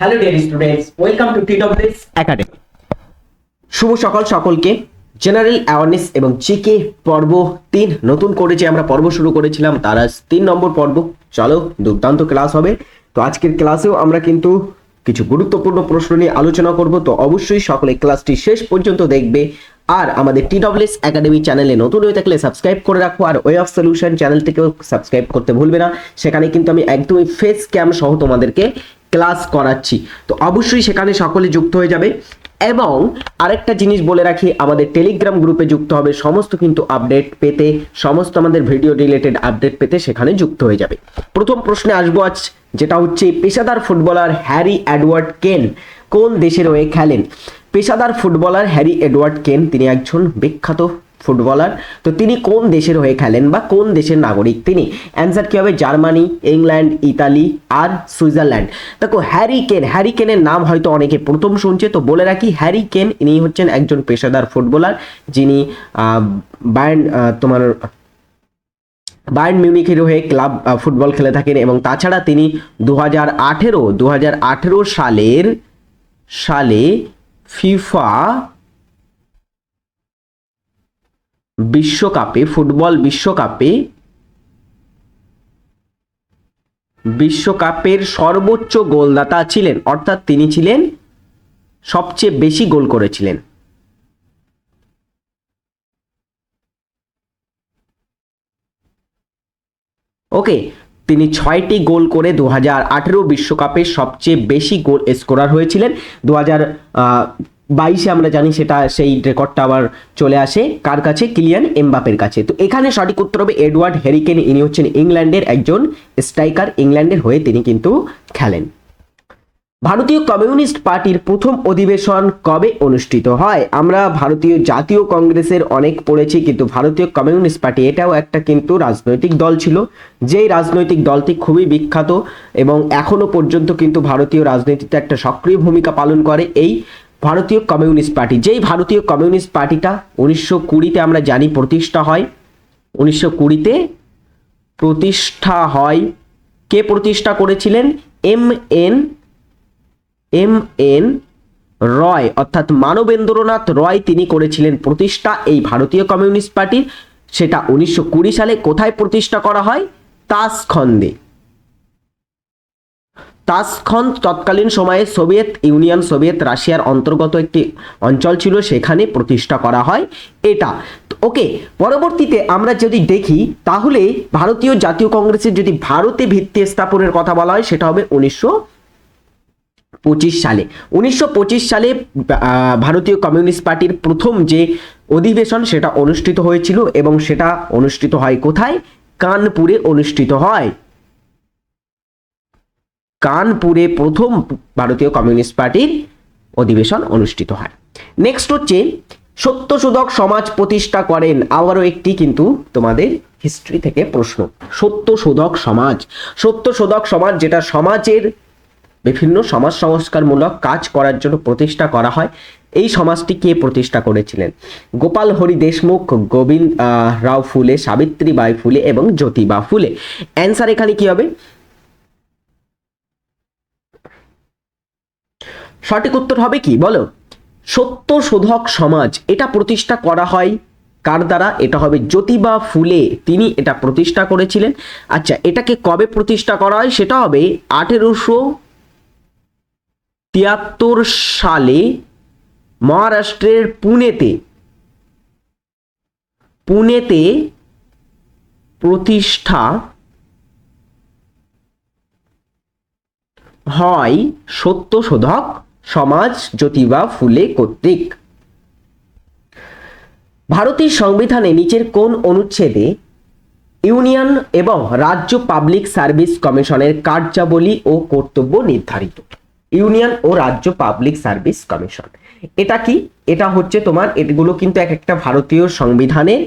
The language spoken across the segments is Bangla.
Hello dear students welcome to TWS academy শুভ সকাল সকলকে। জেনারেল অ্যাওয়ারনেস এবং জিকে পর্ব তিন। নতুন করে যে আমরা পর্ব শুরু করেছিলাম, তার আজ তিন নম্বর পর্ব। চলো, দুর্দান্ত ক্লাস হবে। তো আজকের ক্লাসেও আমরা কিন্তু কিছু গুরুত্বপূর্ণ প্রশ্ন নিয়ে আলোচনা করব। তো অবশ্যই সকলে ক্লাসটি শেষ পর্যন্ত দেখবে। আর আমাদের টিডব্লিউএস একাডেমি চ্যানেলে নতুন হয়ে থাকলে সাবস্ক্রাইব করে রাখো। আর ওয়ে অফ সলিউশন চ্যানেলটিকেও সাবস্ক্রাইব করতে ভুলবে না। সেখানে কিন্তু আমি একদমই ফেস ক্যাম সহ তোমাদেরকে ক্লাস করাচ্ছি। তো অবশ্যই সেখানে সকলে যুক্ত হয়ে যাবে এবং আরেকটা জিনিস বলে রাখি, আমাদের টেলিগ্রাম গ্রুপে যুক্ত হবে, সমস্ত কিন্তু আপডেট পেতে, সমস্ত আমাদের ভিডিও রিলেটেড আপডেট পেতে সেখানে যুক্ত হয়ে যাবে। প্রথম প্রশ্নে আসব আজ, যেটা হচ্ছে পেশাদার ফুটবলার হ্যারি অ্যাডওয়ার্ড কেন কোন দেশের হয়ে খেলেন? পেশাদার ফুটবলার হ্যারি এডওয়ার্ড কেন, তিনি একজন বিখ্যাত ফুটবলার। তো তিনি কোন দেশের হয়ে খেলেন বা কোন দেশের নাগরিক তিনি? অ্যান্সার কি হবে? জার্মানি, ইংল্যান্ড, ইতালি আর সুইজারল্যান্ড। দেখো, হ্যারি কেন? হ্যারি কেনের নাম হয়তো অনেকে প্রথম শুনছে, তো বলে রাখি, হ্যারি কেন? ইনি হচ্ছেন একজন পেশাদার ফুটবলার, যিনি বায়ার্ন তোমার বায়ার্ন মিউনিখের হয়ে ক্লাব ফুটবল খেলে থাকেন এবং তাছাড়া তিনি দু হাজার আঠেরো দু হাজার আঠেরো সালের, সালে ফিফা বিশ্বকাপে, ফুটবল বিশ্বকাপে, বিশ্বকাপের সর্বোচ্চ গোলদাতা ছিলেন, অর্থাৎ তিনি ছিলেন সবচেয়ে বেশি গোল করেছিলেন। ওকে, তিনি ছয়টি গোল করে দু হাজার আঠেরো বিশ্বকাপে সবচেয়ে বেশি গোল স্কোরার হয়েছিলেন। দু হাজার বাইশে আমরা জানি সেটা সেই রেকর্ডটা আবার চলে আসে। কার কাছে? কিলিয়ান এমবাপের কাছে। তো এখানে সঠিক উত্তর হবে এডওয়ার্ড হেরিকেন ইনি হচ্ছেন ইংল্যান্ডের একজন স্ট্রাইকার। ইংল্যান্ডের হয়ে তিনি কিন্তু খেলেন। ভারতীয় কমিউনিস্ট পার্টির প্রথম অধিবেশন কবে অনুষ্ঠিত হয়? আমরা ভারতীয় জাতীয় কংগ্রেসের অনেক পড়েছি, কিন্তু ভারতীয় কমিউনিস্ট পার্টি, এটাও একটা কিন্তু রাজনৈতিক দল ছিল। যেই রাজনৈতিক দলটি খুবই বিখ্যাত এবং এখনও পর্যন্ত কিন্তু ভারতীয় রাজনীতিতে একটা সক্রিয় ভূমিকা পালন করে। এই ভারতীয় কমিউনিস্ট পার্টি। যেই ভারতীয় কমিউনিস্ট পার্টিটা উনিশশো কুড়িতে আমরা জানি প্রতিষ্ঠা হয়, উনিশশো কুড়িতে প্রতিষ্ঠা হয়। কে প্রতিষ্ঠা করেছিলেন? M N M N Roy, অর্থাৎ মানবেন্দ্রনাথ রয় তিনি করেছিলেন প্রতিষ্ঠা এই ভারতীয় কমিউনিস্ট পার্টির। সেটা উনিশশো কুড়ি সালে কোথায় প্রতিষ্ঠা করা হয়? তাসখন্দে তাসখন্দ তৎকালীন সময়ে সোভিয়েত ইউনিয়ন, সোভিয়েত রাশিয়ার অন্তর্গত একটি অঞ্চল ছিল, সেখানে প্রতিষ্ঠা করা হয় এটা। ওকে, পরবর্তীতে আমরা যদি দেখি, তাহলে ভারতীয় জাতীয় কংগ্রেসের যদি ভারতে ভিত্তি স্থাপনের কথা বলা হয়, সেটা হবে উনিশশো পঁচিশ সালে। উনিশশো পঁচিশ সালে ভারতীয় কমিউনিস্ট পার্টির প্রথম যে অধিবেশন, সেটা অনুষ্ঠিত হয়েছিল এবং সেটা অনুষ্ঠিত হয় কোথায়? কানপুরে অনুষ্ঠিত হয়। কানপুরে প্রথম ভারতীয় কমিউনিস্ট পার্টির অধিবেশন অনুষ্ঠিত হয়। নেক্সট হচ্ছে সত্যশোধক সমাজ প্রতিষ্ঠা করেন আবারও একটি কিন্তু তোমাদের হিস্ট্রি থেকে প্রশ্ন। সত্যশোধক সমাজ। সত্যশোধক সমাজ যেটা সমাজের বিভিন্ন সমাজ সংস্কারমূলক কাজ করার জন্য প্রতিষ্ঠা করা হয়, এই সমাজটি কে প্রতিষ্ঠা করেছিলেন? গোপাল হরি দেশমুখ, গোবিন্দ রাও ফুলে সাবিত্রীবাই ফুলে এবং জ্যোতিবা ফুলে। অ্যান্সার এখানে কি হবে? সঠিক উত্তর হবে কি? বলো। সত্য শোধক সমাজ, এটা প্রতিষ্ঠা করা হয় কার দ্বারা? এটা হবে জ্যোতিবা ফুলে তিনি এটা প্রতিষ্ঠা করেছিলেন। আচ্ছা এটাকে কবে প্রতিষ্ঠা করা হয়? সেটা হবে আঠেরোশো তিয়াত্তর সালে মহারাষ্ট্রের পুনেতে। পুনেতে প্রতিষ্ঠা হয় সত্যশোধক সমাজ, জ্যোতিবা, ফুলে, কর্তৃক। ভারতের সংবিধানে নিচের কোন অনুচ্ছেদে ইউনিয়ন এবং রাজ্য পাবলিক সার্ভিস কমিশনের কার্যাবলী ও কর্তব্য নির্ধারিত? ইউনিয়ন ও রাজ্য পাবলিক সার্ভিস কমিশন। এটা কি? এটা হচ্ছে তোমার, এগুলো কিন্তু এক একটা ভারতীয় সংবিধানের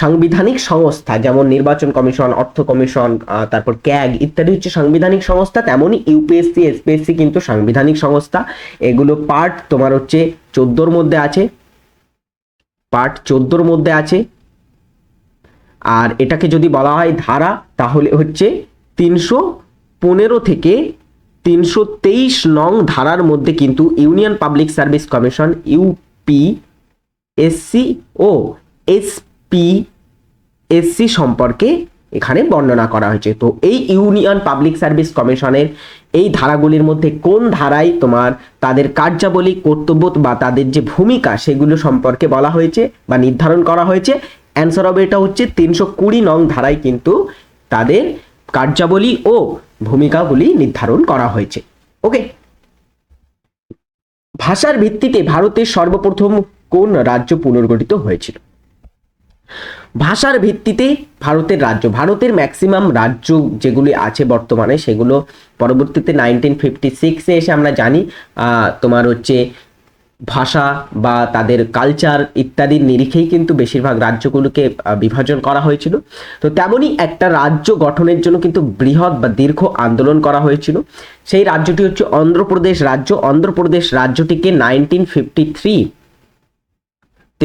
সাংবিধানিক সংস্থা, যেমন নির্বাচন কমিশন, অর্থ কমিশন তারপর ক্যাগ ইত্যাদি হচ্ছে সাংবিধানিক সংস্থা, তেমনই ইউপিএসসি, এসপিএসসি কিন্তু সাংবিধানিক সংস্থা। এগুলো পার্ট তোমার হচ্ছে চোদ্দোর মধ্যে আছে। পার্ট চোদ্দোর মধ্যে আছে। আর এটাকে যদি বলা হয় ধারা, তাহলে হচ্ছে তিনশো পনেরো থেকে তিনশো তেইশ নং ধারার মধ্যে কিন্তু union public service commission, UP, SC ও এসপি এসসি সম্পর্কে এখানে বর্ণনা করা হয়েছে। তো এই ইউনিয়ন পাবলিক সার্ভিস কমিশনের এই ধারাগুলির মধ্যে কোন ধারায় তোমার তাদের কার্যাবলী কর্তব্য বা তাদের যে ভূমিকা সেগুলো সম্পর্কে বলা হয়েছে বা নির্ধারণ করা হয়েছে? অ্যান্সার হবে এটা হচ্ছে তিনশো কুড়ি নং ধারায় কিন্তু তাদের কার্যাবলী ও ভূমিকাগুলি নির্ধারণ করা হয়েছে। ওকে ভাষার ভিত্তিতে ভারতের সর্বপ্রথম কোন রাজ্য পুনর্গঠিত হয়েছিল? ভাষার ভিত্তিতে ভারতের রাজ্য, ভারতের ম্যাক্সিমাম রাজ্য যেগুলি আছে বর্তমানে সেগুলো পরবর্তীতে নাইনটিন ফিফটি সিক্সে এসে আমরা জানি তোমার হচ্ছে ভাষা বা তাদের কালচার ইত্যাদির নিরিখেই কিন্তু বেশিরভাগ রাজ্যগুলোকে বিভাজন করা হয়েছিল। তো তেমনই একটা রাজ্য গঠনের জন্য কিন্তু বৃহৎ বা দীর্ঘ আন্দোলন করা হয়েছিল। সেই রাজ্যটি হচ্ছে অন্ধ্রপ্রদেশ রাজ্য। অন্ধ্রপ্রদেশ রাজ্যটিকে নাইনটিন ফিফটি থ্রি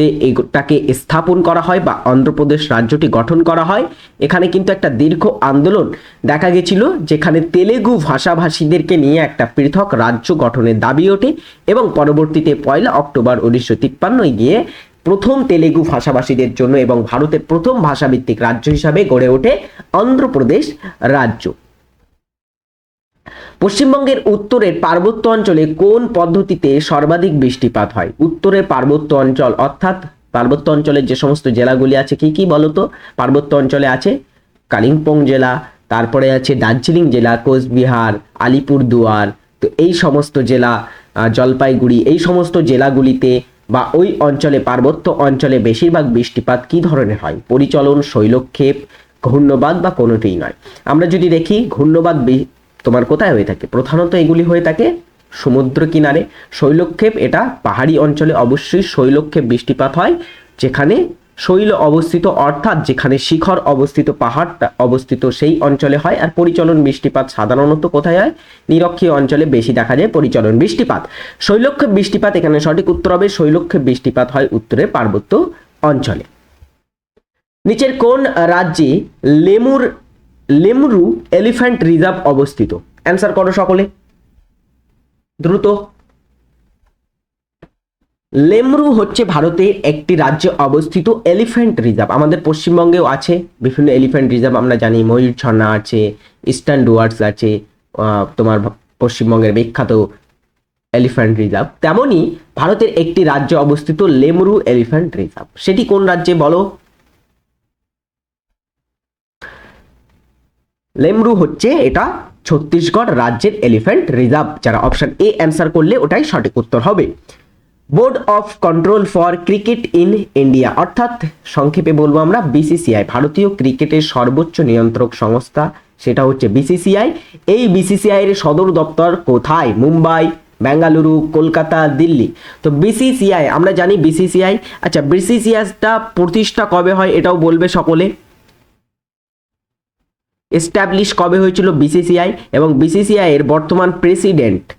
তে এটাকে স্থাপন করা হয় বা অন্ধ্রপ্রদেশ রাজ্যটি গঠন করা হয়। এখানে কিন্তু একটা দীর্ঘ আন্দোলন দেখা গেছিল, যেখানে তেলেগু ভাষাভাষীদেরকে নিয়ে একটা পৃথক রাজ্য গঠনের দাবি ওঠে এবং পরবর্তীতে পয়লা অক্টোবর উনিশশো তিপ্পান্নয় গিয়ে প্রথম তেলেগু ভাষাভাষীদের জন্য এবং ভারতের প্রথম ভাষাভিত্তিক রাজ্য হিসাবে গড়ে ওঠে অন্ধ্রপ্রদেশ রাজ্য। পশ্চিমবঙ্গের উত্তরের পার্বত্য অঞ্চলে কোন পদ্ধতিতে সর্বাধিক বৃষ্টিপাত হয়? উত্তরের পার্বত্য অঞ্চল, অর্থাৎ পার্বত্য অঞ্চলের যে সমস্ত জেলাগুলি আছে, কি কি বলতো পার্বত্য অঞ্চলে আছে কালিম্পং জেলা, তারপরে আছে দার্জিলিং জেলা, কোচবিহার, আলিপুরদুয়ার, তো এই সমস্ত জেলা জলপাইগুড়ি, এই সমস্ত জেলাগুলিতে বা ওই অঞ্চলে, পার্বত্য অঞ্চলে বেশিরভাগ বৃষ্টিপাত কি ধরনের হয়? পরিচলন, শৈলক্ষেপ, ঘূর্ণবাদ বা কোনোটিই নয়। আমরা যদি দেখি, ঘূর্ণবাদ তোমার কোথায় হয়ে থাকে? প্রধানত এগুলি হয়ে থাকে সমুদ্র কিনারে। শৈলক্ষেপ, এটা পাহাড়ি অঞ্চলে অবশ্যই শৈলক্ষেপ বৃষ্টিপাত হয়, যেখানে শৈল অবস্থিত, অর্থাৎ যেখানে শিখর অবস্থিত পাহাড়টা অবস্থিত সেই অঞ্চলে হয়, আর পরিচলন বৃষ্টিপাত সাধারণত কোথায় হয়? নিরক্ষীয় অঞ্চলে বেশি দেখা যায় পরিচলন বৃষ্টিপাত। শৈলক্ষেপ বৃষ্টিপাত এখানে সঠিক উত্তর হবে, শৈলক্ষেপ বৃষ্টিপাত হয় উত্তরে পার্বত্য অঞ্চলে। নিচের কোন রাজ্যে লেমুর লেমরু এলিফ্যান্ট রিজার্ভ অবস্থিত। অ্যান্সার করো সকলে। দ্রুত। লেমরু হচ্ছে ভারতের একটি রাজ্যে অবস্থিত এলিফ্যান্ট রিজার্ভ। আমাদের পশ্চিমবঙ্গেও আছে, বিভিন্ন এলিফ্যান্ট রিজার্ভ আমরা জানি। ময়ূর ঝর্ণা আছে, ইস্টার্ন ডুয়ার্স আছে তোমার পশ্চিমবঙ্গের বিখ্যাত এলিফ্যান্ট রিজার্ভ। তেমনই ভারতের একটি রাজ্যে অবস্থিত লেমরু এলিফ্যান্ট রিজার্ভ। সেটি কোন রাজ্যে বলো? লেমরু হচ্ছে এটা ছত্তিশগড় রাজ্যের এলিফ্যান্ট রিজার্ভ, যারা অপশন এ অ্যান্সার করলে ওটাই সঠিক উত্তর হবে। Board of control for cricket in India, অর্থাৎ সংক্ষেপে বলব আমরা, বিসিসিআই, ভারতীয় ক্রিকেটের সর্বোচ্চ নিয়ন্ত্রক সংস্থা, সেটা হচ্ছে বিসিসিআই। এই বিসিসিআই এর সদর দপ্তর কোথায়? মুম্বাই, বেঙ্গালুরু, কলকাতা, দিল্লি। তো বিসিসিআই, আমরা জানি বিসিসিআই। আচ্ছা বিসিসিআইটা প্রতিষ্ঠা কবে হয় এটাও বলবে সকলে। এস্টাবলিশ কবে হয়েছিল বিসিসিআই এবং বিসিসিআই এর বর্তমান প্রেসিডেন্ট?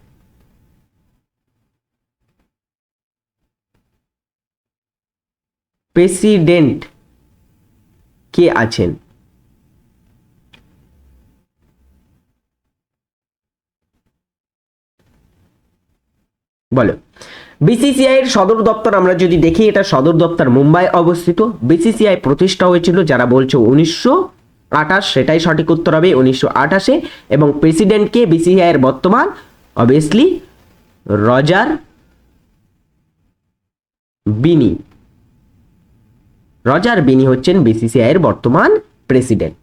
প্রেসিডেন্ট কে আছেন? বলো। বিসিসিআই এর সদর দপ্তর আমরা যদি দেখি, এটা সদর দপ্তর মুম্বাই অবস্থিত। বিসিসিআই প্রতিষ্ঠা হয়েছিল, যারা বলছে, উনিশশো আঠাশ, সেটাই সঠিক উত্তর হবে উনিশশো আঠাশে। এবং প্রেসিডেন্টকে বিসিসিআই এর বর্তমান অবভিয়াসলি রজার বিনি। রজার বিনি হচ্ছেন বিসিসিআই এর বর্তমান প্রেসিডেন্ট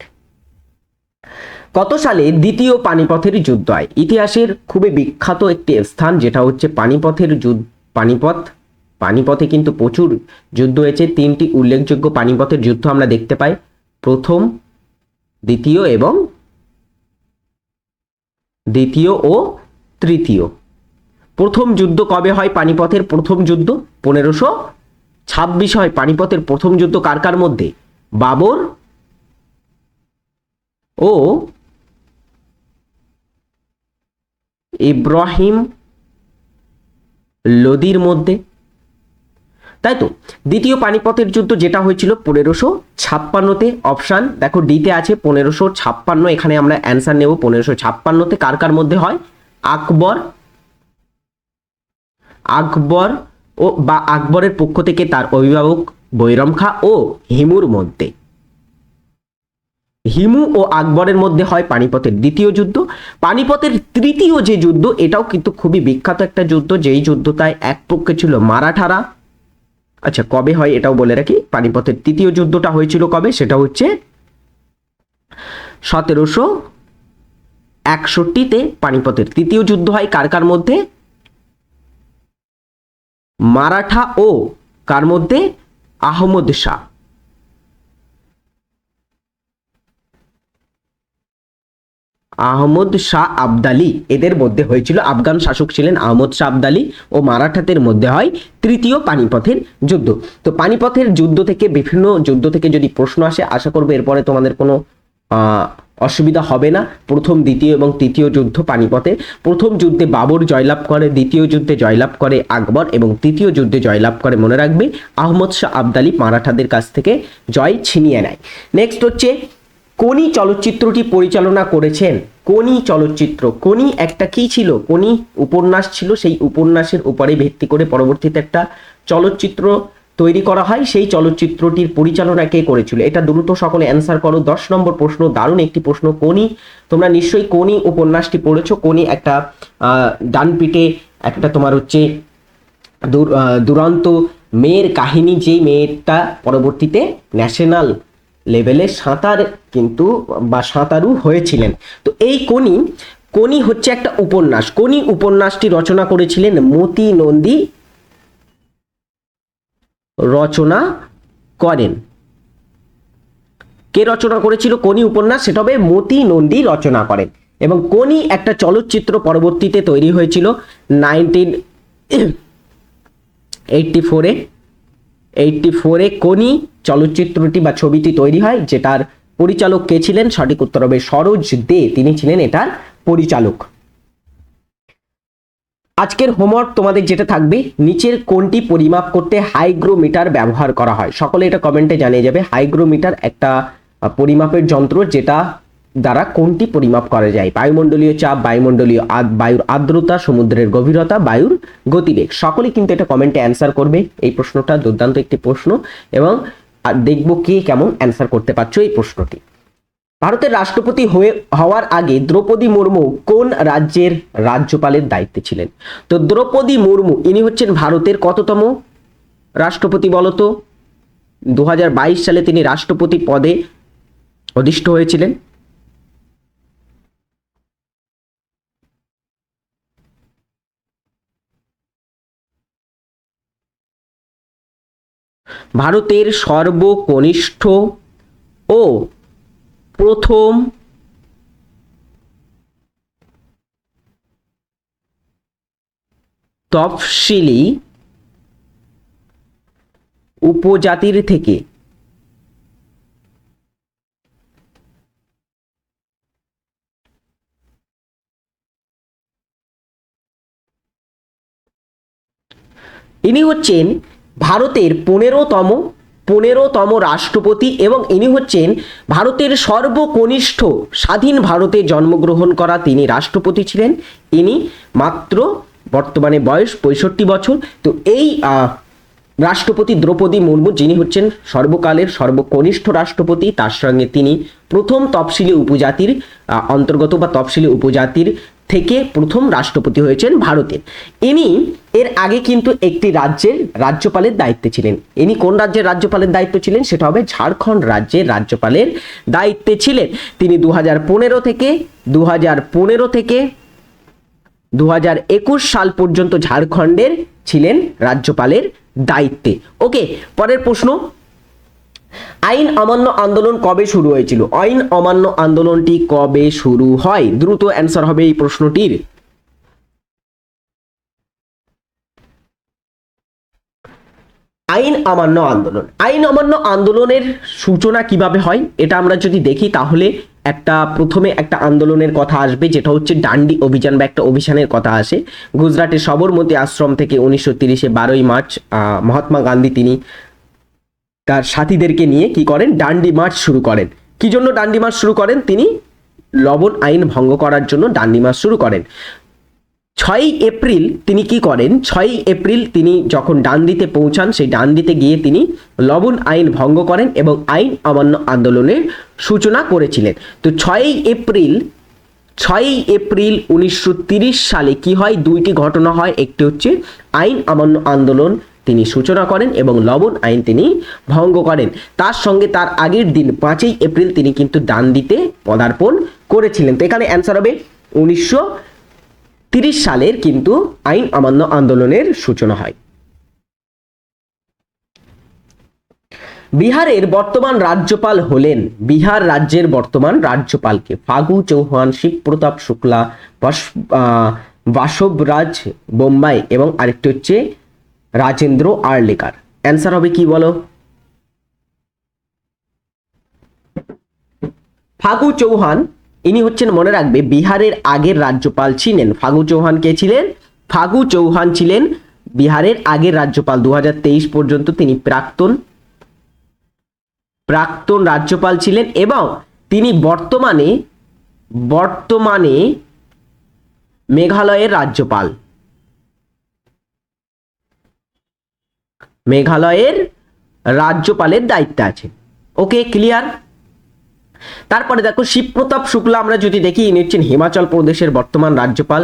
কত সালে দ্বিতীয় পানিপথের যুদ্ধ হয়? ইতিহাসের খুবই বিখ্যাত একটি স্থান, যেটা হচ্ছে পানিপথের যুদ্ধ, পানিপথ। পানিপথে কিন্তু প্রচুর যুদ্ধ হয়েছে। তিনটি উল্লেখযোগ্য পানিপথের যুদ্ধ আমরা দেখতে পাই। প্রথম দ্বিতীয় এবং দ্বিতীয় ও তৃতীয়। প্রথম যুদ্ধ কবে হয় পানিপথের প্রথম যুদ্ধ? পনেরোশো ছাব্বিশ হয় পানিপথের প্রথম যুদ্ধ কার কার মধ্যে? বাবর ও ইব্রাহিম লোদির মধ্যে। তাই তো? দ্বিতীয় পানিপথের যুদ্ধ যেটা হয়েছিল পনেরোশো ছাপ্পান্নতে, অপশান দেখো ডিতে আছে পনেরোশো ছাপ্পান্ন, এখানে আমরা অ্যান্সার নেব পনেরোশো ছাপ্পান্নতে। কার কার মধ্যে হয়? আকবর আকবর ও বা আকবরের পক্ষ থেকে তার অভিভাবক বৈরম খা ও হিমুর মধ্যে। হিমু ও আকবরের মধ্যে হয় পানিপথের দ্বিতীয় যুদ্ধ। পানিপথের তৃতীয় যে যুদ্ধ, এটাও কিন্তু খুবই বিখ্যাত একটা যুদ্ধ। যেই যুদ্ধটায় এক পক্ষে ছিল মারাঠারা আচ্ছা কবে হয় এটাও বলে রাখি। পানিপথের তৃতীয় যুদ্ধটা হয়েছিল কবে? সেটা হচ্ছে সতেরোশো একষট্টিতে পানিপথের তৃতীয় যুদ্ধ হয়। কার কার মধ্যে? মারাঠা ও কার মধ্যে? আহমদ শাহ। আহমদ শাহ আবদালি। এদের মধ্যে হয়েছিল আফগান শাসক ছিলেন আহমদ শাহ আবদালি ও মারাঠাদের মধ্যে হয় তৃতীয় পানিপথের যুদ্ধ। তো পানিপথের যুদ্ধ থেকে, বিভিন্ন যুদ্ধ থেকে যদি প্রশ্ন আসে, আশা করব এরপরে তোমাদের কোনো অসুবিধা হবে না। প্রথম, দ্বিতীয় এবং তৃতীয় যুদ্ধ পানিপথে। প্রথম যুদ্ধে বাবর জয়লাভ করে, দ্বিতীয় যুদ্ধে জয়লাভ করে আকবর এবং তৃতীয় যুদ্ধে জয়লাভ করে, মনে রাখবে, আহমদ শাহ আবদালি মারাঠাদের কাছ থেকে জয় ছিনিয়ে নেয়। নেক্সট হচ্ছে কোনি চলচ্চিত্রটি পরিচালনা করেছেন? কোনি চলচ্চিত্র। কোনি একটা কি ছিল? কোনি উপন্যাস ছিল, সেই উপন্যাসের উপরে ভিত্তি করে পরবর্তীতে একটা চলচ্চিত্র তৈরি করা হয়। সেই চলচ্চিত্রটির পরিচালনা কে করেছিল? এটা দ্রুত সকলে অ্যান্সার করো। দশ নম্বর প্রশ্ন, দারুণ একটি প্রশ্ন, কোনি। তোমরা নিশ্চয়ই কোনি উপন্যাসটি পড়েছো। কোনি একটা ডান পিঠে একটা তোমার হচ্ছে দূর- দুরন্ত মেয়ের কাহিনী, যেই মেয়েটা পরবর্তীতে ন্যাশনাল লেভেলে সাঁতার কিন্তু, বা সাঁতারু হয়েছিলেন। তো এই কোনি কোনি হচ্ছে একটা উপন্যাস। কোনি উপন্যাসটি রচনা করেছিলেন মতি নন্দী রচনা করেন। কে রচনা করেছিল কোনি উপন্যাস? সেটা হবে মতি নন্দী রচনা করেন। এবং কোনি একটা চলচ্চিত্র পরবর্তীতে তৈরি হয়েছিল নাইনটিন এইটটি ফোরে। এইটটি ফোরে কোনি চলচ্চিত্রটি বা ছবিটি তৈরি হয় যেটার পরিচালক কে ছিলেন? সঠিক উত্তর হবে সরোজ দে। তিনি ছিলেন এটার পরিচালক। আজকের হোমওয়ার্ক তোমাদের যেটা থাকবে, নিচের কোনটি পরিমাপ করতে হাইগ্রোমিটার ব্যবহার করা হয়? সকলে এটা কমেন্টে জানিয়ে যাবে। হাইগ্রোমিটার একটা পরিমাপের যন্ত্র যেটা দ্বারা কোনটি পরিমাপ করা যায়? বায়ুমণ্ডলীয় চাপ, বায়ুমণ্ডলীয় বায়ুর আর্দ্রতা, সমুদ্রের গভীরতা, বায়ুর গতিবেগ। সকলে কিন্তু এটা কমেন্টে অ্যান্সার করবে। এই প্রশ্নটা দুর্দান্ত একটি প্রশ্ন এবং দেখব কে কেমন অ্যান্সার করতে পারছ এই প্রশ্নটি। ভারতের রাষ্ট্রপতি হয়ে, হওয়ার আগে দ্রৌপদী মুর্মু কোন রাজ্যের রাজ্যপালের দায়িত্বে ছিলেন? তো দ্রৌপদী মুর্মু, ইনি হচ্ছেন ভারতের কততম রাষ্ট্রপতি বলতো? দু হাজার বাইশ সালে তিনি রাষ্ট্রপতি পদে অধিষ্ঠ হয়েছিলেন। ভারতের সর্বকনিষ্ঠ ও প্রথম তফসিলি উপজাতির থেকে। ইনি হচ্ছেন ভারতের পনেরোতম পনেরোতম রাষ্ট্রপতি এবং ইনি হচ্ছেন ভারতের সর্বকনিষ্ঠ স্বাধীন ভারতে জন্মগ্রহণ করা তিনি রাষ্ট্রপতি ছিলেন। ইনি মাত্র বর্তমানে বয়স পঁয়ষট্টি বছর। তো এই রাষ্ট্রপতি দ্রৌপদী মুর্মু যিনি হচ্ছেন সর্বকালের সর্বকনিষ্ঠ রাষ্ট্রপতি, তার সঙ্গে তিনি প্রথম তফসিলি উপজাতির অন্তর্গত বা তফসিলি উপজাতির থেকে প্রথম রাষ্ট্রপতি হয়েছেন ভারতের ইনি এর আগে কিন্তু একটি রাজ্যের রাজ্যপালের দায়িত্বে ছিলেন। ইনি কোন রাজ্যের রাজ্যপালের দায়িত্ব ছিলেন সেটা হবে ঝাড়খণ্ড রাজ্যের রাজ্যপালের দায়িত্বে ছিলেন। তিনি দু হাজার পনেরো থেকে দু হাজার পনেরো থেকে দু হাজার একুশ সাল পর্যন্ত ঝাড়খণ্ডের ছিলেন রাজ্যপালের দায়িত্বে। ওকে, পরের প্রশ্ন। আইন অমান্য আন্দোলন কবে শুরু হয়েছিল? আইন অমান্য আন্দোলনটি কবে শুরু হয়? দ্রুত অ্যান্সার হবে এই প্রশ্নটির। আইন অমান্য আন্দোলন। আইন অমান্য আন্দোলনের সূচনা কীভাবে হয়? এটা আমরা যদি দেখি, তাহলে একটা প্রথমে একটা আন্দোলনের কথা আসবে, যেটা হচ্ছে ডান্ডি অভিযান বা একটা অভিযানের কথা আসে। গুজরাটের সবরমতী আশ্রম থেকে উনিশশো তিরিশে বারোই মার্চ মহাত্মা গান্ধী তিনি তার সাথীদেরকে নিয়ে কি করেন? ডান্ডি মার্চ শুরু করেন। কি জন্য ডান্ডি মার্চ শুরু করেন? তিনি লবণ আইন ভঙ্গ করার জন্য ডান্ডি মার্চ শুরু করেন। ছয়ই এপ্রিল তিনি কি করেন? ছয়ই এপ্রিল তিনি যখন ডান্ডিতে পৌঁছান, সেই ডান্ডিতে গিয়ে তিনি লবণ আইন ভঙ্গ করেন এবং আইন অমান্য আন্দোলনের সূচনা করেছিলেন। তো ছয়ই এপ্রিল ছয়ই এপ্রিল উনিশশো সালে কি হয়? দুইটি ঘটনা হয়। একটি হচ্ছে আইন অমান্য আন্দোলন তিনি সূচনা করেন এবং লবণ আইন তিনি ভঙ্গ করেন। তার সঙ্গে তার আগের দিন পাঁচই এপ্রিল তিনি কিন্তু ডান্ডিতে পদার্পণ করেছিলেন। তো এখানে অ্যান্সার হবে, উনিশশো তিরিশ সালের কিন্তু আইন অমান্য আন্দোলনের সূচনা হয়। বিহারের বর্তমান রাজ্যপাল হলেন, বিহার রাজ্যের বর্তমান রাজ্যপালকে ফাগু চৌহান শিবপ্রতাপ শুক্লা বাসবরাজ বোম্বাই এবং আরেকটি হচ্ছে রাজেন্দ্র আর্লেকার। অ্যান্সার হবে কি বলো? ফাগু চৌহান, ইনি হচ্ছেন মনে রাখবে বিহারের আগের রাজ্যপাল ছিলেন। ফাগু চৌহান কে ছিলেন? ফাগু চৌহান ছিলেন বিহারের আগের রাজ্যপাল। দু হাজার তেইশ পর্যন্ত তিনি প্রাক্তন প্রাক্তন রাজ্যপাল ছিলেন এবং তিনি বর্তমানে বর্তমানে মেঘালয়ের রাজ্যপাল। মেঘালয়ের রাজ্যপালের দায়িত্বে আছে। ওকে ক্লিয়ার তারপরে দেখো, শিবপ্রতাপ শুক্লা, আমরা যদি দেখি, ইনি হচ্ছেন হিমাচল প্রদেশের বর্তমান রাজ্যপাল।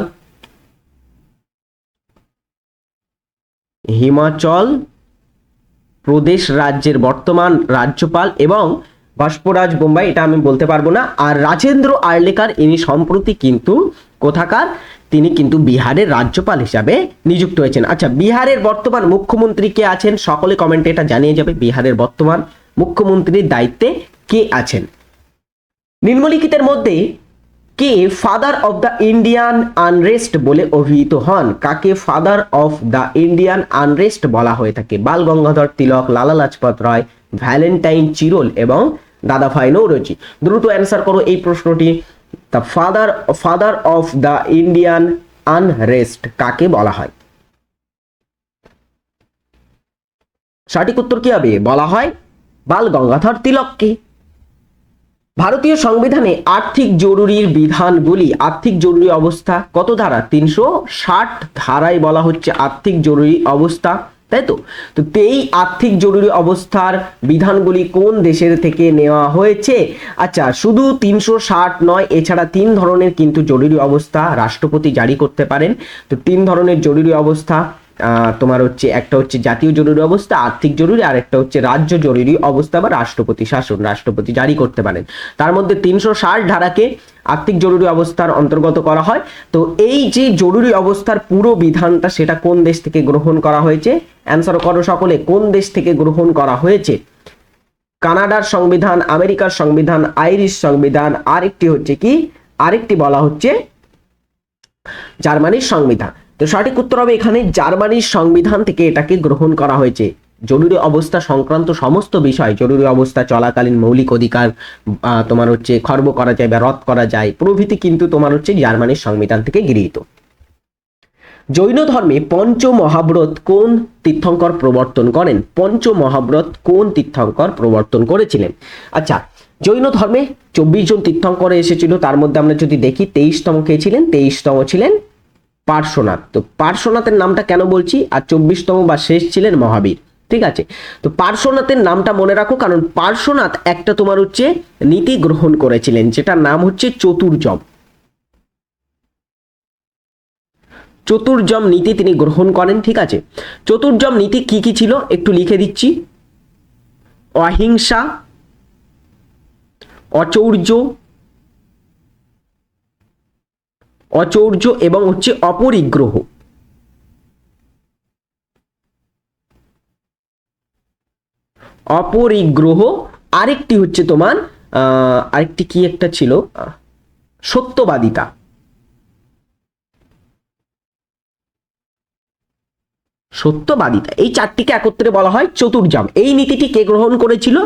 হিমাচল প্রদেশ রাজ্যের বর্তমান রাজ্যপাল এবং বাষ্পরাজ বোম্বাই, এটা আমি বলতে পারব না। আর রাজেন্দ্র আর্লেকার, ইনি সম্প্রতি কিন্তু কোথাকার? তিনি কিন্তু বিহারের রাজ্যপাল হিসাবে নিযুক্ত হয়েছেন। আচ্ছা বিহারের বর্তমান মুখ্যমন্ত্রী কে আছেন? সকলে কমেন্টে এটা জানিয়ে যাবে, বিহারের বর্তমান মুখ্যমন্ত্রীর দায়িত্বে কে আছেন? নিম্নলিখিতের মধ্যে কে father of the Indian unrest বলে অভিহিত হন? কাকে father of the Indian unrest বলা হয়ে থাকে? বাল গঙ্গাধর তিলক, লালা লাজপত রায় ভ্যালেন্টাইন চিরোল এবং দাদাভাই নৌরজি। দ্রুত অ্যান্সার করো এই প্রশ্নটি। The father father of the Indian unrest কাকে বলা হয়? সঠিক উত্তর কি হবে? বলা হয় বাল গঙ্গাধর তিলককে। ভারতীয় সংবিধানে আর্থিক জরুরির বিধানগুলি, আর্থিক জরুরি অবস্থা কত ধারা? তিনশো ষাট ধারায় বলা হচ্ছে আর্থিক জরুরি অবস্থা। তাই তো? তো এই আর্থিক জরুরি অবস্থার বিধানগুলি কোন দেশের থেকে নেওয়া হয়েছে? আচ্ছা শুধু তিনশো ষাট নয়, এছাড়া তিন ধরনের কিন্তু জরুরি অবস্থা রাষ্ট্রপতি জারি করতে পারেন। তো তিন ধরনের জরুরি অবস্থা তোমার হচ্ছে একটা হচ্ছে জাতীয় জরুরি অবস্থা, আর্থিক জরুরি, আর একটা হচ্ছে রাজ্য জরুরি অবস্থা বা রাষ্ট্রপতি, শাসন রাষ্ট্রপতি জারি করতে পারেন। তার মধ্যে তিনশো ষাট ধারাকে আর্থিক জরুরি অবস্থার অন্তর্গত করা হয়। তো এই যে জরুরি অবস্থার পুরো বিধানটা সেটা কোন দেশ থেকে গ্রহণ করা হয়েছে? অ্যান্সার করো সকলে, কোন দেশ থেকে গ্রহণ করা হয়েছে? কানাডার সংবিধান, আমেরিকার সংবিধান, আইরিশ সংবিধান, আরেকটি হচ্ছে কি? আরেকটি বলা হচ্ছে জার্মানির সংবিধান। তো সঠিক উত্তর হবে এখানে জার্মানির সংবিধান থেকে এটাকে গ্রহণ করা হয়েছে। জরুরি অবস্থা সংক্রান্ত সমস্ত বিষয়, জরুরি অবস্থা, চলাকালীন মৌলিক অধিকার তোমার হচ্ছে খর্ব করা যায় বা রদ করা যায়, প্রভৃতি কিন্তু তোমার হচ্ছে জার্মানির সংবিধান থেকে গৃহীত। জৈন ধর্মে পঞ্চ মহাব্রত কোন তীর্থঙ্কর প্রবর্তন করেন? পঞ্চ মহাব্রত কোন তীর্থঙ্কর প্রবর্তন করেছিলেন? আচ্ছা জৈন ধর্মে চব্বিশ জন তীর্থঙ্কর এসেছিল, তার মধ্যে আমরা যদি দেখি, তেইশতম কে ছিলেন? তেইশতম ছিলেন পার্শ্বনাথ। তো পার্শ্বনাথের নামটা কেন বলছি? আর চব্বিশতম বা শেষ ছিলেন মহাবীর। ঠিক আছে? তো পার্শ্বনাথের নামটা মনে রাখো, কারণ পার্শ্বনাথ একটা তোমার হচ্ছে নীতি গ্রহণ করেছিলেন, যেটার নাম হচ্ছে চতুর্যম। চতুর্যম নীতি তিনি গ্রহণ করেন, ঠিক আছে? চতুর্যম নীতি কি কি ছিল? একটু লিখে দিচ্ছি। অহিংসা, অচৌর্য অচৌর্য এবং হচ্ছে অপরিগ্রহ। অপরিগ্রহ, আরেকটি হচ্ছে তোমার আরেকটি কি একটা ছিল? সত্যবাদিতা। সত্যবাদিতা। এই চারটিকে একত্রে বলা হয় চতুর্জাম এই নীতিটি কে গ্রহণ করেছিল?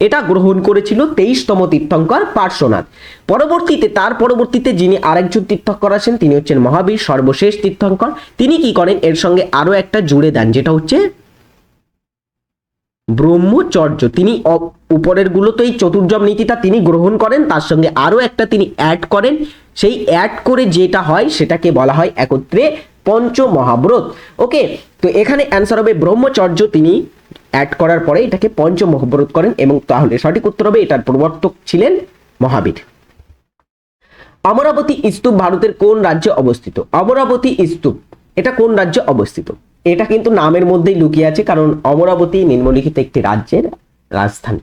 এটা গ্রহণ করেছিল তেইশতম তীর্থঙ্কর পার্শ্বনাথ। পরবর্তীতে, তার পরবর্তীতে যিনি আরেকজন তীর্থঙ্কর আছেন, তিনি হচ্ছেন মহাবীর, সর্বশেষ তীর্থঙ্কর। তিনি কি করেন? এর সঙ্গে আরও একটা জুড়ে দেন, যেটা হচ্ছে ব্রহ্মচর্য। তিনি উপরেরগুলো তো এই চতুর্জম নীতিটা তিনি গ্রহণ করেন, তার সঙ্গে আরও একটা তিনি অ্যাড করেন। সেই অ্যাড করে যেটা হয়, সেটাকে বলা হয় একত্রে পঞ্চ মহাব্রত ওকে তো এখানে অ্যান্সার হবে ব্রহ্মচর্য তিনি অ্যাড করার পরে এটাকে পঞ্চম মহাব্রত করেন এবং তাহলে সঠিক উত্তর হবে এটার প্রবর্তক ছিলেন মহাবীর। অমরাবতী স্তূপ ভারতের কোন রাজ্যে অবস্থিত? অমরাবতী স্তূপ এটা কোন রাজ্যে অবস্থিত? এটা কিন্তু নামের মধ্যেই লুকিয়ে আছে, কারণ অমরাবতী নিম্নলিখিত একটি রাজ্যের রাজধানী।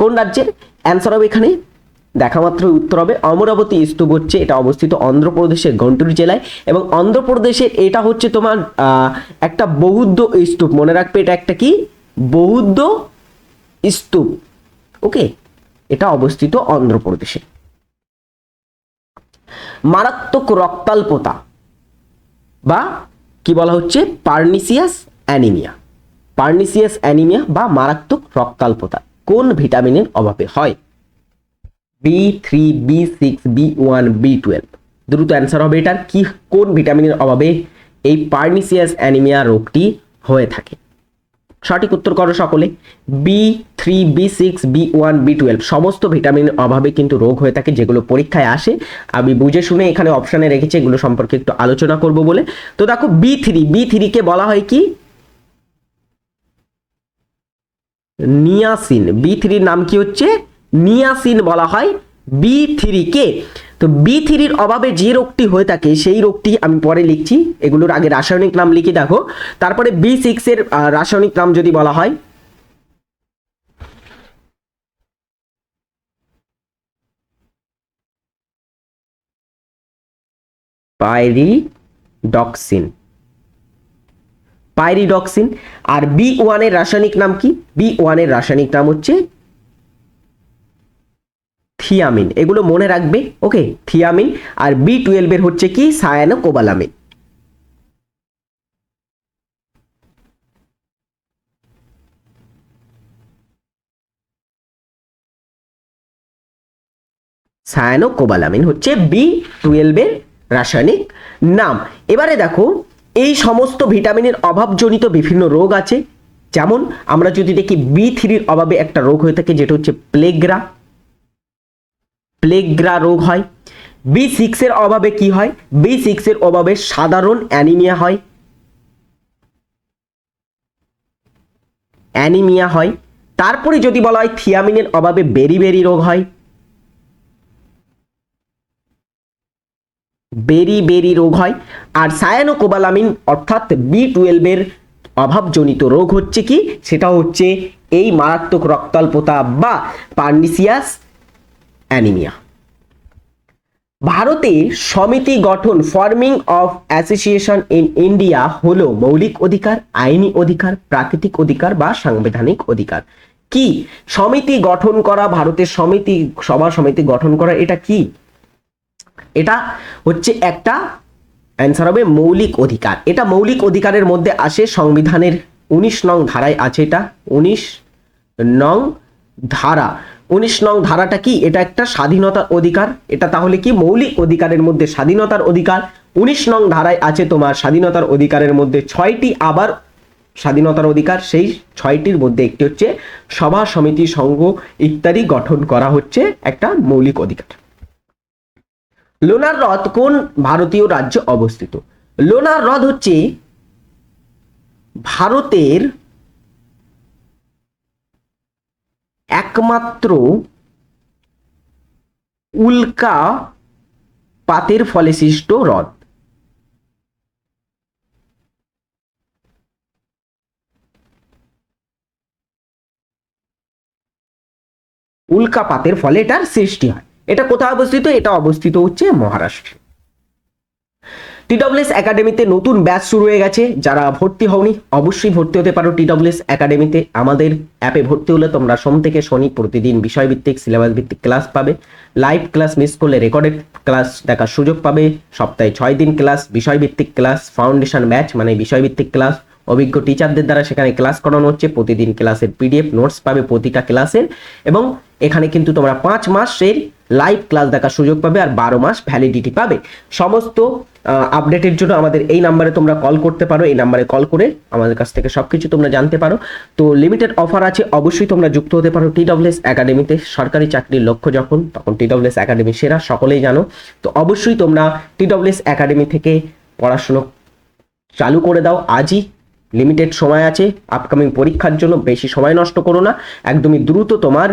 কোন রাজ্যের? অ্যান্সার হবে এখানে। দেখা মাত্র উত্তর হবে। অমরাবতী স্তূপ হচ্ছে, এটা অবস্থিত অন্ধ্রপ্রদেশের গন্টুর জেলায় এবং অন্ধ্রপ্রদেশের এটা হচ্ছে তোমার একটা বৌদ্ধ স্তূপ মনে রাখবে এটা একটা কি? বৌদ্ধ স্তূপ, ওকে? এটা অবস্থিত অন্ধ্রপ্রদেশে। মারাত্মক রক্তাল্পতা বা কি বলা হচ্ছে? Pernicious anaemia. পার্নিসিয়াস অ্যানিমিয়া বা মারাত্মক রক্তাল্পতা কোন ভিটামিনের অভাবে হয়? B three B six B one B twelve দ্রুত অ্যান্সার হবে এটার। কি, কোন ভিটামিনের অভাবে এই পার্নিসিয়াস অ্যানিমিয়া রোগটি হয়ে থাকে? সঠিক উত্তর করো সকলে। B three B six B one B twelve সমস্ত ভিটামিনের অভাবে কিন্তু রোগ হয়ে থাকে যেগুলো পরীক্ষায় আসে। আমি বুঝে শুনে এখানে অপশানে রেখেছি, এগুলো সম্পর্কে একটু আলোচনা করব বলে। তো দেখো বি থ্রি বি থ্রিকে বলা হয় কি? নিয়াসিন। বি থ্রির নাম কি হচ্ছে? নিয়াসিন বলা হয় বি থ্রিকে তো বি থ্রির অভাবে যে রোগটি হয়ে থাকে, সেই রোগটি আমি পরে লিখছি। এগুলোর আগে রাসায়নিক নাম লিখে দেখো। তারপরে বি সিক্সের রাসায়নিক নাম যদি বলা হয়। পাইরিডক্সিন। পাইরিডক্সিন। আর বি ওয়ানের রাসায়নিক নাম কি? বি ওয়ানের রাসায়নিক নাম হচ্ছে থিয়ামিন। এগুলো মনে রাখবে, ওকে? থিয়ামিন। আর বি টুয়েলভের হচ্ছে কি? সায়ানো কোবালামিন সায়ানো কোবালামিন হচ্ছে বি টুয়েলভের রাসায়নিক নাম। এবারে দেখো, এই সমস্ত ভিটামিনের অভাবজনিত বিভিন্ন রোগ আছে। যেমন আমরা যদি দেখি বি থ্রির অভাবে একটা রোগ হয়ে থাকে, যেটা হচ্ছে প্লেগ্রা। প্লেগ্রা রোগ হয়। বি সিক্সের অভাবে কি হয়? বি সিক্সের অভাবে সাধারণ অ্যানিমিয়া হয়। অ্যানিমিয়া হয়। তারপরে যদি বলা হয় থিয়ামিনের অভাবে বেরি বেরি রোগ হয়। বেরি বেরি রোগ হয়। আর সায়ানোকোবালামিন অর্থাৎ বি টুয়েলভের অভাবজনিত রোগ হচ্ছে কি? সেটা হচ্ছে এই মারাত্মক রক্তাল্পতা বা পার্নিসিয়াস অ্যানিমিয়া। ভারতে সমিতি গঠন forming of association in India হলো মৌলিক অধিকার, আইনি অধিকার, প্রাকৃতিক অধিকার বা সাংবিধানিক অধিকার। কি? সমিতি গঠন করা, ভারতের সমিতি, সভা সমিতি গঠন করা, এটা কি? এটা হচ্ছে একটা অ্যান্সার হবে মৌলিক অধিকার। এটা মৌলিক অধিকারের মধ্যে আসে সংবিধানের উনিশ নং ধারায় আছে এটা। উনিশ নং ধারা। উনিশ নং ধারাটা কি? এটা একটা স্বাধীনতার অধিকার। এটা তাহলে কি? মৌলিক অধিকারের মধ্যে স্বাধীনতার অধিকার। উনিশ নং ধারায় আছে তোমার স্বাধীনতার অধিকারের মধ্যে ছয়টি আবার স্বাধীনতার অধিকার। সেই ছয়টির মধ্যে একটি হচ্ছে সভা, সমিতি, সংঘ ইত্যাদি গঠন করা হচ্ছে একটা মৌলিক অধিকার। লোনার হ্রদ কোন ভারতীয় রাজ্যে অবস্থিত? লোনার হ্রদ হচ্ছে ভারতের একমাত্র উল্কা পাতের ফলে সৃষ্ট হ্রদ। উল্কাপাতের ফলে এটার সৃষ্টি হয়। এটা কোথায় অবস্থিত? এটা অবস্থিত হচ্ছে মহারাষ্ট্রে। টিডব্লিউএস একাডেমিতে নতুন ব্যাচ শুরু হয়ে গেছে। যারা ভর্তি হওনি, অবশ্যই ভর্তি হতে পারো টিডব্লিউএস একাডেমিতে। আমাদের অ্যাপে ভর্তি হলে তোমরা সোম থেকে শনি প্রতিদিন বিষয়ভিত্তিক সিলেবাস ভিত্তিক ক্লাস পাবে। লাইভ ক্লাস মিস করলে রেকর্ডেড ক্লাস দেখার সুযোগ পাবে। সপ্তাহে ছয় দিন ক্লাস, বিষয়ভিত্তিক ক্লাস, ফাউন্ডেশন ব্যাচ মানে বিষয়ভিত্তিক ক্লাস। অভিজ্ঞ টিচারদের দ্বারা সেখানে ক্লাস করানো হচ্ছে। প্রতিদিন ক্লাসের পিডিএফ নোটস পাবে প্রতিটা ক্লাসের এবং এখানে কিন্তু তোমরা পাঁচ মাসের লাইভ ক্লাস দেখার সুযোগ পাবে আর বারো মাস ভ্যালিডিটি পাবে। সমস্ত আপডেটের জন্য আমাদের এই নাম্বারে তোমরা কল করতে পারো। এই নাম্বারে কল করে আমাদের কাছ থেকে সবকিছু তোমরা জানতে পারো। তো লিমিটেড অফার আছে, অবশ্যই তোমরা যুক্ত হতে পারো টি ডব্লিউএস একাডেমিতে সরকারি চাকরির লক্ষ্য যখন, তখন টি ডব্লিউএস একাডেমি সেরা, সকলেই জানো। তো অবশ্যই তোমরা টি ডব্লিউএস একাডেমি থেকে পড়াশুনো চালু করে দাও। আজই লিমিটেড সময় আছে আপকামিং পরীক্ষার জন্য বেশি সময় নষ্ট করো না, একদমই দ্রুত তোমার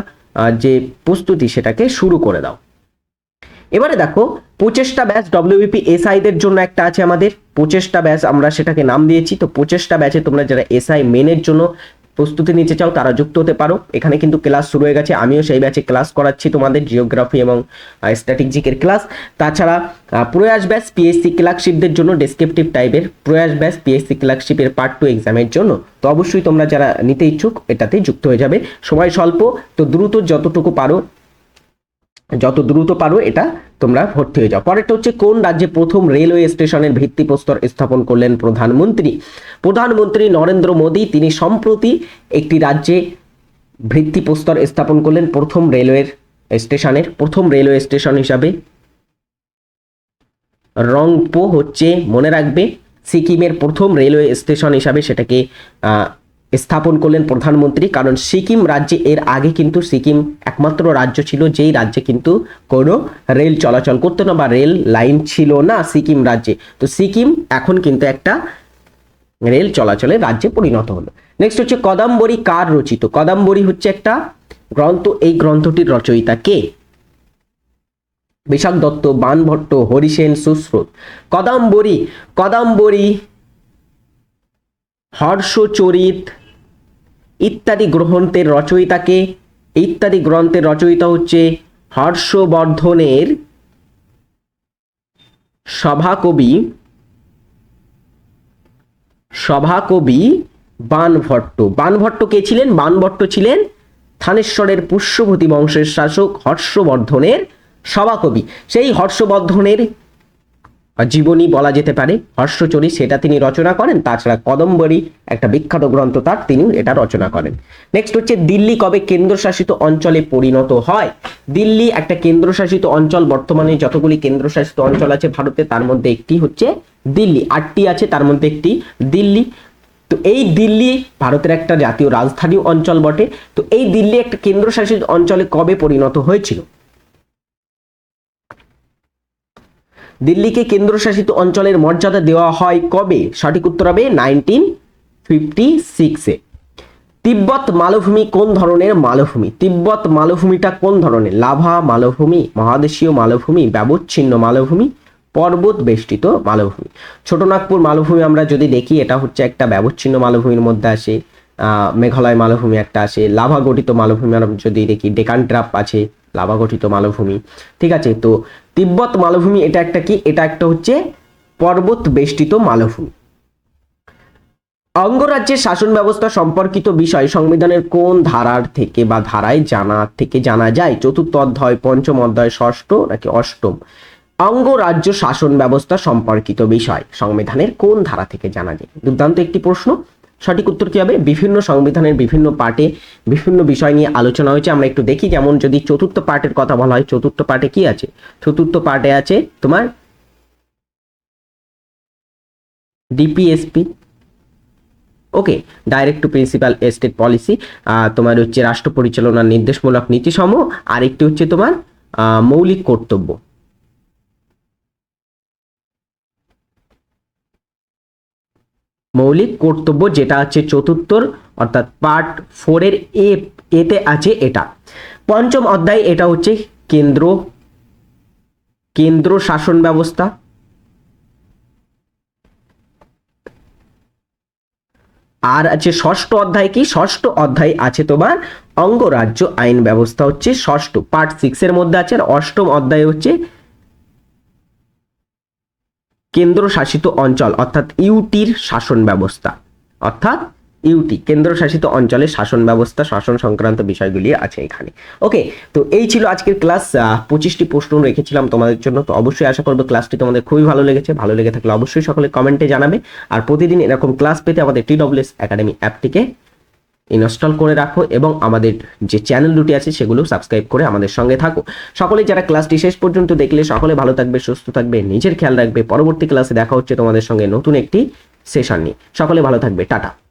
যে প্রস্তুতি সেটাকে শুরু করে দাও। এবারে দেখো পঁচিশটা ব্যাচ ডব্লিউবিপি এসআইদের জন্য একটা আছে আমাদের। পঁচিশটা ব্যাচ আমরা সেটাকে নাম দিয়েছি, তো পঁচিশটা ব্যাচে তোমরা যারা এসআই মেনের জন্য প্রস্তুতি নিতে চাও, তারা যুক্ত হতে পারো। এখানে কিন্তু ক্লাস শুরু হয়ে গেছে। আমিও সেই ব্যাচে ক্লাস করাচ্ছি তোমাদের জিওগ্রাফি এবং স্ট্র্যাটেজিকের ক্লাস। তাছাড়া প্রয়াস ব্যাস পিএসসি ক্লার্কশিপদের জন্য ডেসক্রিপটিভ টাইপের প্রয়াস ব্যাস পিএসসি ক্লার্কশিপের পার্ট টু এক্সামের জন্য। তো অবশ্যই তোমরা যারা নিতে ইচ্ছুক এটাতে যুক্ত হয়ে যাবে। সময় স্বল্প, তো দ্রুত যতটুকু পারো যত দ্রুত পারো, এটা তোমরা ভর্তি হয়ে যাও। পরেরটা হচ্ছে, কোন রাজ্যে প্রথম রেলওয়ে স্টেশনের ভিত্তিপ্রস্তর স্থাপন করলেন প্রধানমন্ত্রী? প্রধানমন্ত্রী নরেন্দ্র মোদী, তিনি সম্প্রতি একটি রাজ্যে ভিত্তিপ্রস্তর স্থাপন করলেন প্রথম রেলওয়ের স্টেশনের, প্রথম রেলওয়ে স্টেশন হিসাবে। রংপো হচ্ছে, মনে রাখবে, সিকিমের প্রথম রেলওয়ে স্টেশন হিসাবে সেটাকে স্থাপন করলেন প্রধানমন্ত্রী। কারণ সিকিম রাজ্যে এর আগে কিন্তু সিকিম একমাত্র রাজ্য ছিল, যেই রাজ্যে কিন্তু কোনো রেল চলাচল করতো না বা রেল লাইন ছিল না সিকিম রাজ্যে। তো সিকিম এখন কিন্তু একটা রেল চলাচলের রাজ্যে পরিণত হলো। নেক্সট হচ্ছে কদম্বরী কার রচিত? কদম্বরী হচ্ছে একটা গ্রন্থ। এই গ্রন্থটির রচয়িতা কে? বিশাখ দত্ত, বানভট্ট, হরিসেন সুশ্রুত। কদম্বরী কদম্বরী হর্ষচরিত ইত্যাদি গ্রন্থের রচয়িতাকে, ইত্যাদি গ্রন্থের রচয়িতা হচ্ছে হর্ষবর্ধনের সভাকবি সভাকবি বানভট্ট। বানভট্ট কে ছিলেন? বানভট্ট ছিলেন থানেশ্বরের পুষ্যভূতি বংশের শাসক হর্ষবর্ধনের সভাকবি। সেই হর্ষবর্ধনের জীবনী বলা যেতে পারে, হর্ষচরী সেটা তিনি রচনা করেন, তাছাড়া কদম্বরী একটা বিখ্যাত গ্রন্থ তার, তিনি এটা রচনা করেন। নেক্সট হচ্ছে, দিল্লি কবে কেন্দ্রশাসিত অঞ্চলে পরিণত হয়? দিল্লি একটা কেন্দ্রশাসিত অঞ্চল, বর্তমানে যতগুলি কেন্দ্রশাসিত অঞ্চল আছে ভারতে, তার মধ্যে একটি হচ্ছে দিল্লি। আটটি আছে, তার মধ্যে একটি দিল্লি। তো এই দিল্লি ভারতের একটা জাতীয় রাজধানী অঞ্চল বটে। তো এই দিল্লি একটা কেন্দ্রশাসিত অঞ্চলে কবে পরিণত হয়েছিল? দিল্লিকে কেন্দ্রশাসিত অঞ্চলের মর্যাদা দেওয়া হয় কবে? সঠিক উত্তর হবে নাইনটিন ফিফটি সিক্সে তিব্বত মালভূমি কোন ধরনের মালভূমি? তিব্বত মালভূমিটা কোন ধরনের? লাভা মালভূমি, মহাদেশীয় মালভূমি, ব্যবচ্ছিন্ন মালভূমি, পর্বত বেষ্টিত মালভূমি। ছোটনাগপুর মালভূমি আমরা যদি দেখি, এটা হচ্ছে একটা ব্যবচ্ছিন্ন মালভূমির মধ্যে আসে। মেঘালয় মালভূমি একটা আসে। লাভা গঠিত মালভূমি আমরা যদি দেখি ডেকান ট্রাপ আছে। লাভা গঠিত মালভূমি। ঠিক আছে, তো তিব্বত মালভূমি এটা একটা কি? এটা একটা হচ্ছে পর্বত বেষ্টিত মালভূমি। অঙ্গরাজ্যের শাসন ব্যবস্থা সম্পর্কিত বিষয় সংবিধানের কোন ধারার থেকে বা ধারায় জানা, থেকে জানা যায়? চতুর্থ অধ্যায়, পঞ্চম অধ্যায়, ষষ্ঠ নাকি অষ্টম? অঙ্গরাজ্য শাসন ব্যবস্থা সম্পর্কিত বিষয় সংবিধানের কোন ধারা থেকে জানা যায়? দুর্দান্ত একটি প্রশ্ন। সঠিক উত্তর কি হবে? বিভিন্ন সংবিধানের বিভিন্ন পার্টে বিভিন্ন বিষয় নিয়ে আলোচনা হয়েছে। আমরা একটু দেখি, যেমন যদি চতুর্থ পার্টের কথা বলা হয়, চতুর্থ পার্টে কি আছে? চতুর্থ পার্টে আছে তোমার DPSP okay direct to principal state policy তোমার হচ্ছে রাষ্ট্র পরিচালনার নির্দেশমূলক নীতিসমূহ আর একটি হচ্ছে তোমার মৌলিক কর্তব্য। মৌলিক কর্তব্য যেটা আছে চতুর্থর, অর্থাৎ পার্ট ফোরের এ, এতে আছে এটা। পঞ্চম অধ্যায় এটা হচ্ছে কেন্দ্র কেন্দ্র শাসন ব্যবস্থা। আর আছে ষষ্ঠ অধ্যায় কি? ষষ্ঠ অধ্যায় আছে তোমার অঙ্গরাজ্য আইন ব্যবস্থা হচ্ছে ষষ্ঠ, পার্ট সিক্স এর মধ্যে আছে আর অষ্টম অধ্যায় হচ্ছে কেন্দ্র শাসিত অঞ্চল, অর্থাৎ ইউটির শাসন ব্যবস্থা। অর্থাৎ ইউটি, কেন্দ্রশাসিত অঞ্চলের শাসন ব্যবস্থা, শাসন সংক্রান্ত বিষয়গুলি আছে এখানে। ওকে তো এই ছিল আজকের ক্লাস। পঁচিশটি প্রশ্ন রেখেছিলাম তোমাদের জন্য, তো অবশ্যই আশা করব ক্লাসটি তোমাদের খুবই ভালো লেগেছে। ভালো লেগে থাকলে অবশ্যই সকলে কমেন্টে জানাবে। আর প্রতিদিন এরকম ক্লাস পেতে আমাদের টি ডব্লিউএস একাডেমি অ্যাপটিকে ইনস্টল করে রাখো এবং আমাদের যে চ্যানেল দুটি আছে সেগুলো সাবস্ক্রাইব করে আমাদের সঙ্গে থাকো। সকলে যারা ক্লাসটি শেষ পর্যন্ত দেখলে সকলে ভালো থাকবে, সুস্থ থাকবে, নিজের খেয়াল রাখবে। পরবর্তী ক্লাসে দেখা হচ্ছে তোমাদের সঙ্গে নতুন একটি সেশন নিয়ে। সকলে ভালো থাকবে, টাটা।